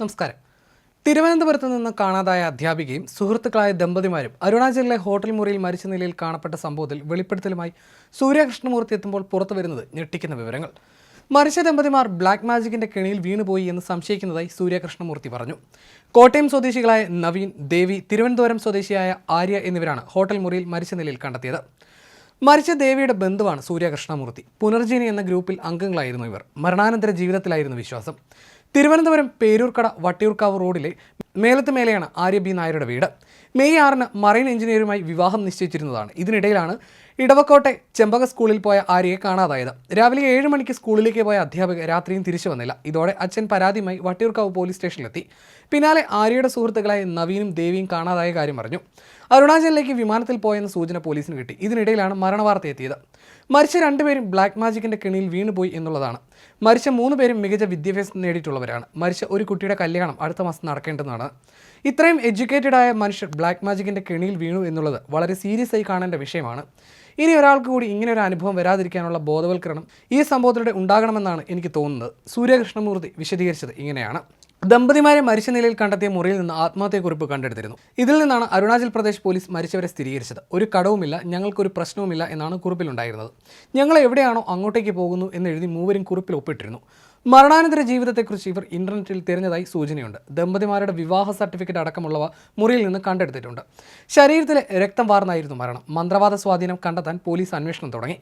നമസ്കാരം. തിരുവനന്തപുരത്ത് നിന്ന് കാണാതായ അധ്യാപികയും സുഹൃത്തുക്കളായ ദമ്പതിമാരും അരുണാചലിലെ ഹോട്ടൽ മുറിയിൽ മരിച്ച നിലയിൽ കാണപ്പെട്ട സംഭവത്തിൽ വെളിപ്പെടുത്തലുമായി സൂര്യകൃഷ്ണമൂർത്തി എത്തുമ്പോൾ പുറത്തു വരുന്നത് ഞെട്ടിക്കുന്ന വിവരങ്ങൾ. മരിച്ച ദമ്പതിമാർ ബ്ലാക്ക് മാജിക്കിന്റെ കെണിയിൽ വീണുപോയി എന്ന് സംശയിക്കുന്നതായി സൂര്യകൃഷ്ണമൂർത്തി പറഞ്ഞു. കോട്ടയം സ്വദേശികളായ നവീൻ ദേവി തിരുവനന്തപുരം സ്വദേശിയായ ആര്യ എന്നിവരാണ് ഹോട്ടൽ മുറിയിൽ മരിച്ച നിലയിൽ കണ്ടെത്തിയത്. മരിച്ച ദേവിയുടെ ബന്ധുവാണ് സൂര്യകൃഷ്ണമൂർത്തി. പുനർജീനി എന്ന ഗ്രൂപ്പിൽ അംഗങ്ങളായിരുന്നു ഇവർ. മരണാനന്തര ജീവിതത്തിലായിരുന്നു വിശ്വാസം. തിരുവനന്തപുരം പേരൂർക്കട വട്ടിയൂർക്കാവ് റോഡിലെ മേലത്ത് മേലെയാണ് ആര്യ ബി നായരുടെ വീട്. മെയ് ആറിന് മറൈൻ എഞ്ചിനീയറുമായി വിവാഹം നിശ്ചയിച്ചിരുന്നതാണ്. ഇതിനിടയിലാണ് ഇടവക്കോട്ടെ ചെമ്പക സ്കൂളിൽ പോയ ആര്യയെ കാണാതായത്. രാവിലെ ഏഴ് മണിക്ക് സ്കൂളിലേക്ക് പോയ അധ്യാപക രാത്രിയും തിരിച്ചു വന്നില്ല. ഇതോടെ അച്ഛൻ പരാതിയുമായി വട്ടിയൂർക്കാവ് പോലീസ് സ്റ്റേഷനിലെത്തി. പിന്നാലെ ആര്യയുടെ സുഹൃത്തുക്കളായ നവീനും ദേവിയും കാണാതായ കാര്യം അറിഞ്ഞു. അരുണാചലിലേക്ക് വിമാനത്തിൽ പോയെന്ന സൂചന പോലീസിന് കിട്ടി. ഇതിനിടയിലാണ് മരണവാർത്ത എത്തിയത്. മരിച്ച രണ്ടുപേരും ബ്ലാക്ക് മാജിക്കിന്റെ കെണിയിൽ വീണുപോയി എന്നുള്ളതാണ്. മരിച്ച മൂന്ന് പേരും മികച്ച വിദ്യാഭ്യാസം നേടിയിട്ടുള്ളവരാണ്. മരിച്ച ഒരു കുട്ടിയുടെ കല്യാണം അടുത്ത മാസം നടക്കേണ്ടതാണ് ഇത്രയും എഡ്യൂക്കേറ്റഡ് ആയ മനുഷ്യർ ബ്ലാക്ക് മാജിക്കിന്റെ കെണിയിൽ വീണു എന്നുള്ളത് വളരെ സീരിയസ് ആയി കാണേണ്ട വിഷയമാണ്. ഇനി ഒരാൾക്ക് കൂടി ഇങ്ങനെ ഒരു അനുഭവം വരാതിരിക്കാനുള്ള ബോധവൽക്കരണം ഈ സംഭവത്തിലൂടെ ഉണ്ടാകണമെന്നാണ് എനിക്ക് തോന്നുന്നത്. സൂര്യകൃഷ്ണമൂർത്തി വിശദീകരിച്ചത് ഇങ്ങനെയാണ്. ദമ്പതിമാരെ മരിച്ച നിലയിൽ കണ്ടെത്തിയ മുറിയിൽ നിന്ന് ആത്മഹത്യക്കുറിപ്പ് കണ്ടെടുത്തിരുന്നു. ഇതിൽ നിന്നാണ് അരുണാചൽ പ്രദേശ് പോലീസ് മരിച്ചവരെ സ്ഥിരീകരിച്ചത്. ഒരു കടവുമില്ല ഞങ്ങൾക്കൊരു പ്രശ്നവുമില്ല എന്നാണ് കുറിപ്പിലുണ്ടായിരുന്നത്. ഞങ്ങൾ എവിടെയാണോ അങ്ങോട്ടേക്ക് പോകുന്നു എന്ന് എഴുതി മൂവരും കുറിപ്പിൽ ഒപ്പിട്ടിരുന്നു. മരണാനന്തര ജീവിതത്തെക്കുറിച്ച് ഇവർ ഇന്റർനെറ്റിൽ തിരഞ്ഞതായി സൂചനയുണ്ട്. ദമ്പതിമാരുടെ വിവാഹ സർട്ടിഫിക്കറ്റ് അടക്കമുള്ളവ മുറിയിൽ നിന്ന് കണ്ടെടുത്തിട്ടുണ്ട്. ശരീരത്തിലെ രക്തം വാർന്നായിരുന്നു മരണം. മന്ത്രവാദ സ്വാധീനം കണ്ടെത്താൻ പോലീസ് അന്വേഷണം തുടങ്ങി.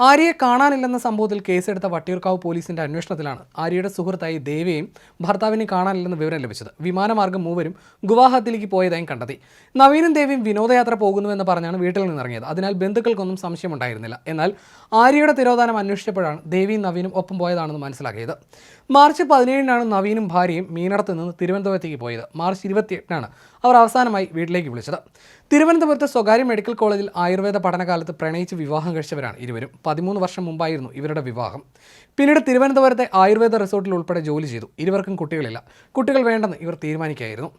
ആര്യയെ കാണാനില്ലെന്ന സംഭവത്തിൽ കേസെടുത്ത വട്ടിയൂർക്കാവ് പോലീസിന്റെ അന്വേഷണത്തിലാണ് ആര്യയുടെ സുഹൃത്തായി ദേവിയെയും ഭർത്താവിനെയും കാണാനില്ലെന്ന വിവരം ലഭിച്ചത്. വിമാനമാർഗം മൂവരും ഗുവാഹത്തിലേക്ക് പോയതായും കണ്ടെത്തി. നവീനും ദേവിയും വിനോദയാത്ര പോകുന്നുവെന്ന് പറഞ്ഞാണ് വീട്ടിൽ നിന്നിറങ്ങിയത്. അതിനാൽ ബന്ധുക്കൾക്കൊന്നും സംശയമുണ്ടായിരുന്നില്ല. എന്നാൽ ആര്യയുടെ തിരോധാനം അന്വേഷിച്ചപ്പോഴാണ് ദേവിയും നവീനും ഒപ്പം പോയതാണെന്ന് മനസ്സിലാക്കിയത്. മാർച്ച് പതിനേഴിനാണ് നവീനും ഭാര്യയും മീനടത്ത് നിന്ന് തിരുവനന്തപുരത്തേക്ക് പോയത്. മാർച്ച് ഇരുപത്തിയെട്ടിനാണ് അവർ അവസാനമായി വീട്ടിലേക്ക് വിളിച്ചത്. തിരുവനന്തപുരത്ത് സ്വകാര്യ മെഡിക്കൽ കോളേജിൽ ആയുർവേദ പഠനകാലത്ത് പ്രണയിച്ച് വിവാഹം കഴിച്ചവരാണ് ഇരുവരും. പതിമൂന്ന് വർഷം മുമ്പായിരുന്നു ഇവരുടെ വിവാഹം. പിന്നീട് തിരുവനന്തപുരത്തെ ആയുർവേദ റിസോർട്ടിൽ ഉൾപ്പെടെ ജോലി ചെയ്തു. ഇരുവർക്കും കുട്ടികളില്ല. കുട്ടികൾ വേണ്ടെന്ന് ഇവർ തീരുമാനിക്കുകയായിരുന്നു.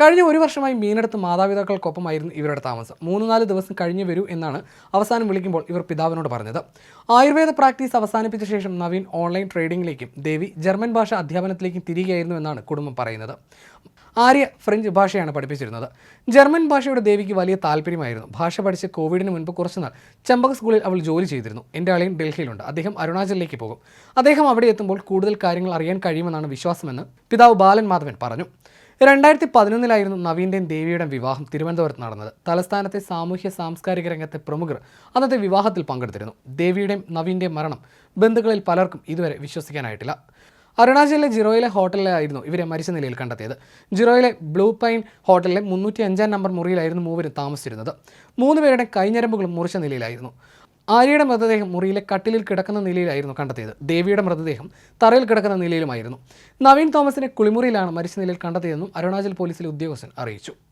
കഴിഞ്ഞ ഒരു വർഷമായി മീനെടുത്ത് മാതാപിതാക്കൾക്കൊപ്പമായിരുന്നു ഇവരുടെ താമസം. മൂന്ന് നാല് ദിവസം കഴിഞ്ഞ് വരൂ എന്നാണ് അവസാനം വിളിക്കുമ്പോൾ ഇവർ പിതാവിനോട് പറഞ്ഞത്. ആയുർവേദ പ്രാക്ടീസ് അവസാനിപ്പിച്ച ശേഷം നവീൻ ഓൺലൈൻ ട്രേഡിംഗിലേക്കും ദേവി ജർമ്മൻ ഭാഷ അധ്യാപനത്തിലേക്കും തിരികെയായിരുന്നു എന്നാണ് കുടുംബം പറയുന്നത്. ആര്യ ഫ്രഞ്ച് ഭാഷയാണ് പഠിപ്പിച്ചിരുന്നത്. ജർമ്മൻ ഭാഷയുടെ ദേവിക്ക് വലിയ താല്പര്യമായിരുന്നു. ഭാഷ പഠിച്ച് കോവിഡിന് മുൻപ് കുറച്ചുനാൾ ചെമ്പക സ്കൂളിൽ അവൾ ജോലി ചെയ്തിരുന്നു. എന്റെ ആളെയും ഡൽഹിയിലുണ്ട്. അദ്ദേഹം അരുണാചലിലേക്ക് പോകും. അദ്ദേഹം അവിടെ എത്തുമ്പോൾ കൂടുതൽ കാര്യങ്ങൾ അറിയാൻ കഴിയുമെന്നാണ് വിശ്വാസമെന്ന് പിതാവ് ബാലൻ മാധവൻ പറഞ്ഞു. രണ്ടായിരത്തി പതിനൊന്നിലായിരുന്നു നവീന്റെയും ദേവിയുടെയും വിവാഹം തിരുവനന്തപുരത്ത് നടന്നത്. തലസ്ഥാനത്തെ സാമൂഹ്യ സാംസ്കാരിക രംഗത്തെ പ്രമുഖർ അന്നത്തെ വിവാഹത്തിൽ പങ്കെടുത്തിരുന്നു. ദേവിയുടെയും നവീന്റെയും മരണം ബന്ധുക്കളിൽ പലർക്കും ഇതുവരെ വിശ്വസിക്കാനായിട്ടില്ല. അരുണാചലിലെ ജിറോയിലെ ഹോട്ടലിലായിരുന്നു ഇവരെ മരിച്ച നിലയിൽ കണ്ടെത്തിയത്. ജിറോയിലെ ബ്ലൂ പൈൻ ഹോട്ടലിലെ മുന്നൂറ്റി അഞ്ചാം നമ്പർ മുറിയിലായിരുന്നു മൂവരും താമസിച്ചിരുന്നത്. മൂന്ന് പേരുടെ കൈഞ്ഞരമ്പുകളും മുറിച്ച നിലയിലായിരുന്നു. ആര്യയുടെ മൃതദേഹം മുറിയിലെ കട്ടിലിൽ കിടക്കുന്ന നിലയിലായിരുന്നു കണ്ടെത്തിയത്. ദേവിയുടെ മൃതദേഹം തറയിൽ കിടക്കുന്ന നിലയിലുമായിരുന്നു. നവീൻ തോമസിനെ കുളിമുറിയിലാണ് മരിച്ച നിലയിൽ കണ്ടെത്തിയതെന്നും അരുണാചൽ പോലീസിലെ ഉദ്യോഗസ്ഥൻ അറിയിച്ചു.